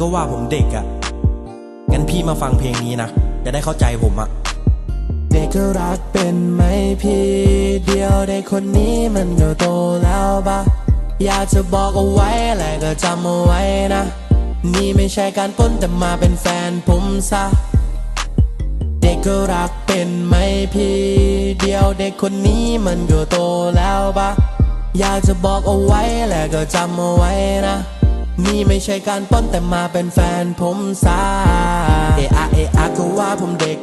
ก็ว่าผมเด็กอะ่ะ งั้นพี่มาฟังเพลงนี้นะ จะได้เข้าใจผมอะ่ะ เด็กก็รักเป็นไหมพี่เดียวเด็กคนนี้มันก็โตแล้วปะอยากจะบอกเอาไว้แหละก็จำเอาไว้นะ นี่ไม่ใช่การป้นแต่มาเป็นแฟนผมซะ เด็กก็รักเป็นไหมพี่เดียวเด็กคนนี้มันก็โตแล้วปะอยากจะบอกเอาไว้แหละก็จำเอาไว้นะ นี่ไม่ใช่การป้นแต่มาเป็นแฟนผมซะเออะเออะก็ว่าผมเด็ก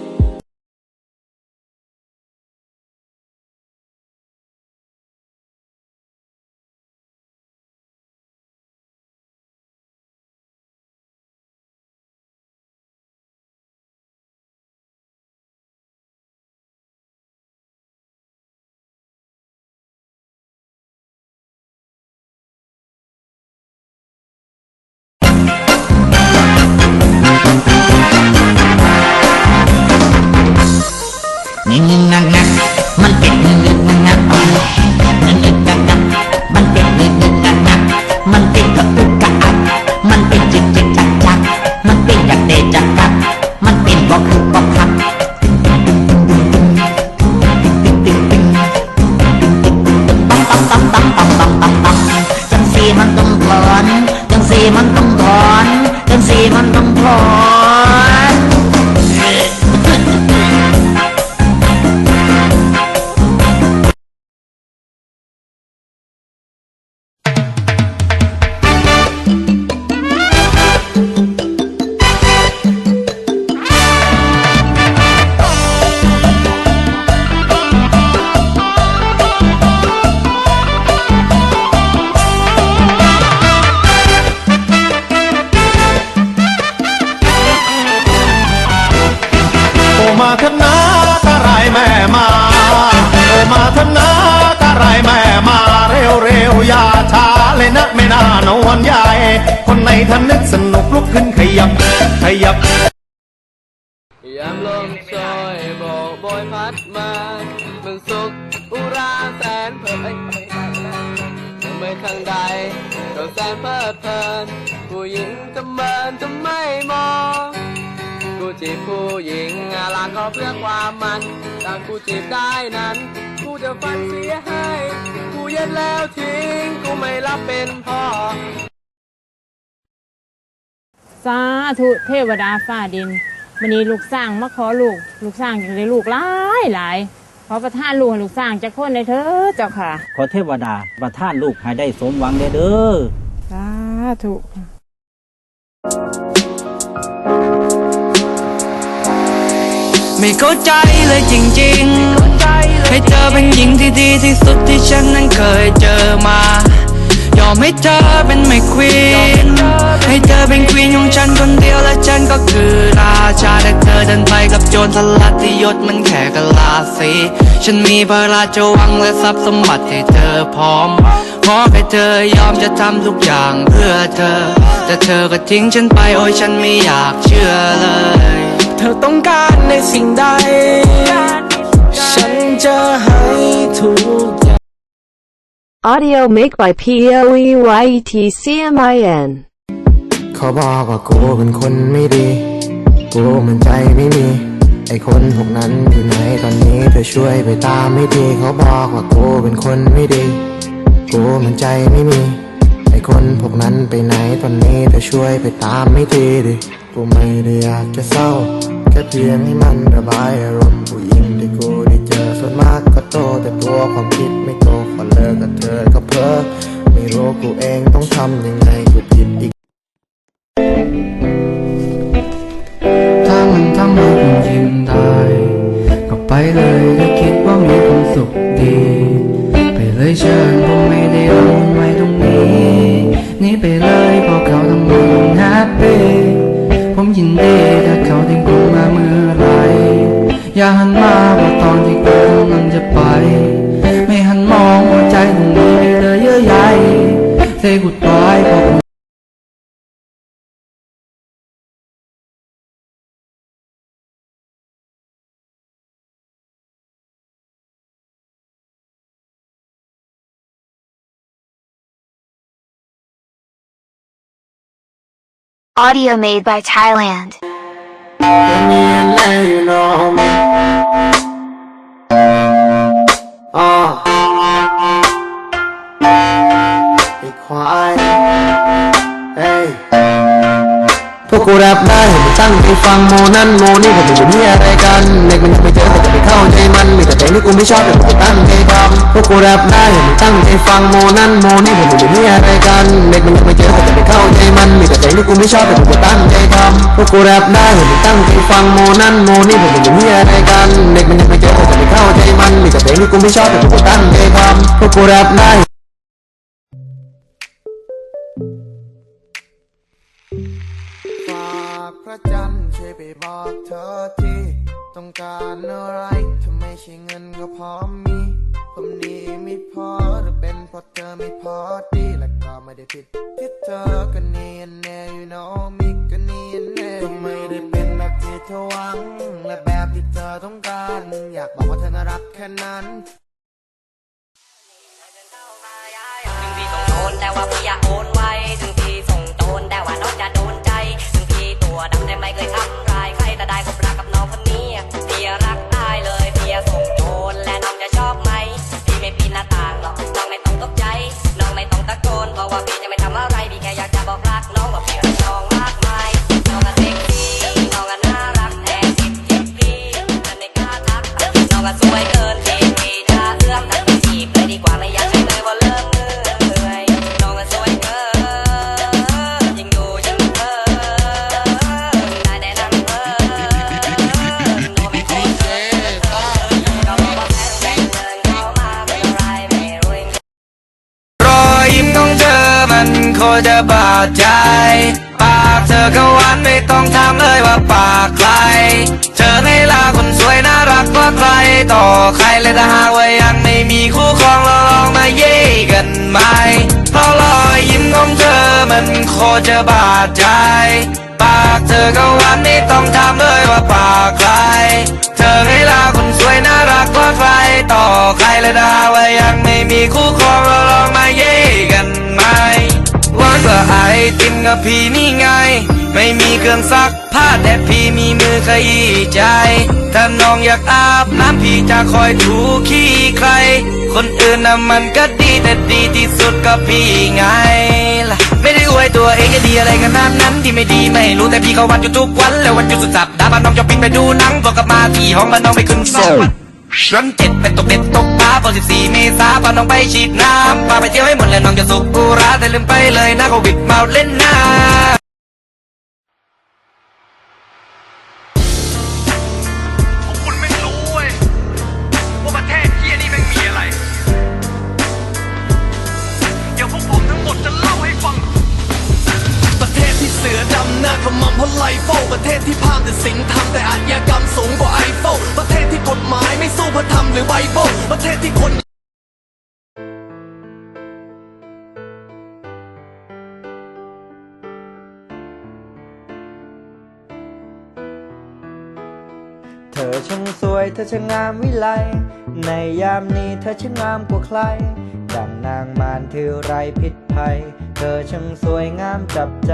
มาธนากะไรแม่มา โอมาธนากะไรแม่มาเร็วเร็วอย่าช้าเลยนะไม่น่านวนใหญ่คนในท่านนึกสนุกลุกขึ้นขยับ ขยับยามลมโชยโบกโบยพัดมามันสุขอุราแสนเพลินเอ้ยเมื่อข้างใดก็แสนเพลิดเพลินผู้หญิงจะเมินจะไม่มอง กูจีบผู้หญิงอาลางก็เพื่อความมันต่างกูจีบได้นั้น กูจะฟันเสียให้ กูเย็นแล้วทิ้ง กูไม่รับเป็นพ่อ สาธุเทวดาฟ้าดินวันนี้ลูกสร้างมาขอลูก ลูกสร้างจะได้ลูกหลายหลายขอประทานลูกให้ลูกสร้างจะคนในเธอเจ้าค่ะ ขอเทวดาประทานลูกให้ได้สมหวังเด้อเด้อสาธุ ไม่เข้าใจเลยจริงๆ ให้เธอเป็นหญิงที่ดีที่สุดที่ฉันนั้นเคยเจอมา ยอมให้เธอเป็นไม่ควีนให้เธอเป็นควีนของฉันคนเดียวและฉันก็คือราชาแต่เธอเดินไปกับโจรสลัดที่ยศมันแค่กะลาสีฉันมีพระราชวังและทรัพย์สมบัติให้เธอพร้อมขอให้เธอยอมจะทำทุกอย่างเพื่อเธอ แต่เธอก็ทิ้งฉันไปโอ้ยฉันไม่อยากเชื่อเลย เธอต้องการในสิ่งใด ฉันจะให้ทุกอย่าง Audio make by P O E Y E T C M I N เขาบอกว่ากูเป็นคนไม่ดี กูมันใจไม่มี ไอคนพวกนั้นอยู่ไหนตอนนี้เธอช่วยไปตามไม่ดี เขาบอกว่ากูเป็นคนไม่ดี กูมันใจไม่มี ไอคนพวกนั้นไปไหนตอนนี้เธอช่วยไปตามไม่ทีดิ กูไม่ได้อยากจะเศร้า แค่เพียงให้มันระบายอารมณ์ผู้หญิงที่กูได้เจอส่วนมากก็โตแต่ตัวความคิดไม่โตขอเลิกกับเธอก็เพ้อไม่รู้กูเองต้องทำยังไงกูผิดอีกถ้ามันทำให้คุณยิ้มได้ก็ไปเลยอย่าคิดว่ามีคงสุขดี ไปเลยเชิญผมไม่ได้เอามันไว้ตรงนี้นี่ไปเลยเพราะเขาทำให้ผมแอย่าหันมาเพราะตอนที่คุณกำลังจะไป ไม่หันมองหัวใจตรงนี้ให้เลยเยอะใหญ่ Say goodbye เพราะผม Audio made by Thailand. วกกูแรปได้ไม่ตั้งใจฟังโมนั่นโมนี่ผมอยู่นี่อะไรกันเด็กมันยังไม่เจอแต่จะไม่เข้าใจมันมีแต่เพลงที่กูไม่ชอบแต่กูตั้งใจทำพวกกูแรปได้ไม่ตั้งใจฟังโมนั่นโมนี่ผมอยู่นี่อะไรกันเด็กมันยังไม่เจอแต่จะไม่เข้าใจมันมีแต่เพลงที่กูไม่ชอบแต่กูตั้งใจทำพวกกูแรปได้ไม่ตั้งใจฟังโมนั่นโมนี่ผมอยู่นี่อะไรกันเด็กมันยังไม่เจอแต่จะไม่เข้าใจมันมีแต่เพลงที่กูไม่ชอบแต่กูตั้งใจทำพวกกูแรปได้ จันช่วยไปบอกเธอทีต้องการอะไรถ้าไม่ใช่เงินก็พร้อมมีผมดีไม่พอหรือเป็นเพราะเธอไม่พอดีและก็ไม่ได้ผิดที่เธอก็เนียนแน่ you know me ก็เนียนแน่ก็ไม่ได้เป็นแบบที่เธอหวัง และแบบที่เธอต้องการ อยากบอกว่าเธอน่ารักแค่นั้นถึงพี่ส่งโจรแต่ว่าพี่อยากโอนไวถึงพี่ส่งโจรแต่ พี่ตัวดำแคตรจะบาดใจ ปากเธอก็หวานไม่ต้องถามเลยว่าปากใคร เธอไม่ลาคนสวยน่ารักกว่าใคร ต่อใครเลยถ้าหากว่ายังไม่มีคู่ครองเราลองมาเย่กันไหมเพราะรอยยิ้มของเธอมันโคตรจะบาดใจ ปากเธอก็หวานไม่ต้องถามเลยว่าปากใคร เธอไม่ลาคนสวยน่ารักกว่าใคร ต่อใครเลยถ้าหากว่ายังไม่มีคู่ครองเราลองมาเย่กัน ไหมหวานกว่าไอติมกับพี่นี่ไง ไม่มีเครื่องซักผ้าแต่พี่มีมือขยี้ใจ ถ้าน้องอยากอาบน้ำพี่จะคอยถูขี้ใคร คนอื่นน่ะมันก็ดีแต่ดีที่สุดก็พี่ไงล่ะไม่ได้อวยตัวเองจะดีอะไรกันนั้นนั้นที่ไม่ดีไม่รู้แต่พี่เขาวันอยู่ทุกวันแล้ววันหยุดสุดสัปดาห์บ้านน้องจะปิดไปดูหนังพอกลับมาที่ห้องบ้านน้องไปขึ้นโรันเจ็ดเป็นตกเด็ดตกปลาพอสิบสี่เมษาพาน้องไปฉีดน้ำพาไปเที่ยวให้หมดเลยน้องจะสุกอุราแต่ลืมไปเลยนะโควิดมาเล่นน้ำ หรือไบเบิลประเทศที่คนเธอช่างสวยเธอช่างงามวิไล ในยามนี้เธอช่างงามกว่าใครดังนางมารที่ไรพิษภัย เธอช่างสวยงามจับใจ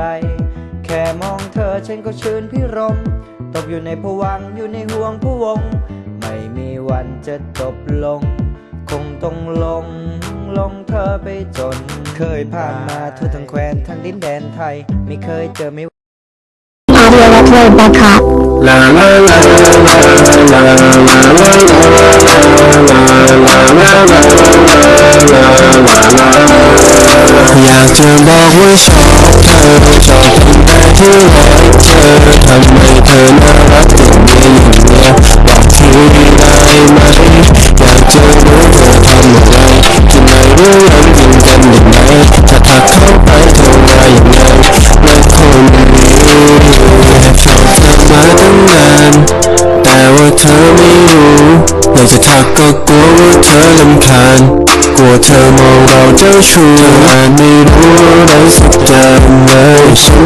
แค่มองเธอฉันก็ชื่นพิรม ตกอยู่ในผวังอยู่ในห่วงผู้วง วันจะจบลง คงต้องลง ลงเธอไปจน เคยผ่านมาทั่วทั้งแคว้นทั้งดินแดนไทย ไม่เคยเจอไม่ Audio upload by Cop. La la la la la la la la อยากจะบอกว่าชอบเธอชอบตั้งแต่ที่แรกเจอทำไมเธอน่ารักอย่างนี้อย่าง ทีมีได้ไหมอยากเจอรู้เธอทำอะไรกินไหนหรือยังยิงกันหรือไม่ถ้าทักเข้าไปเธอว่าอย่างไรและคนรู้เขาทักมาตั้งนานแต่ว่าเธอไม่รู้อยากจะทักก็กลัวว่าเธอลำคาญกลัวเธอมองเราเจ้าชู้เธออาจไม่รู้อะไรสักอย่างเลย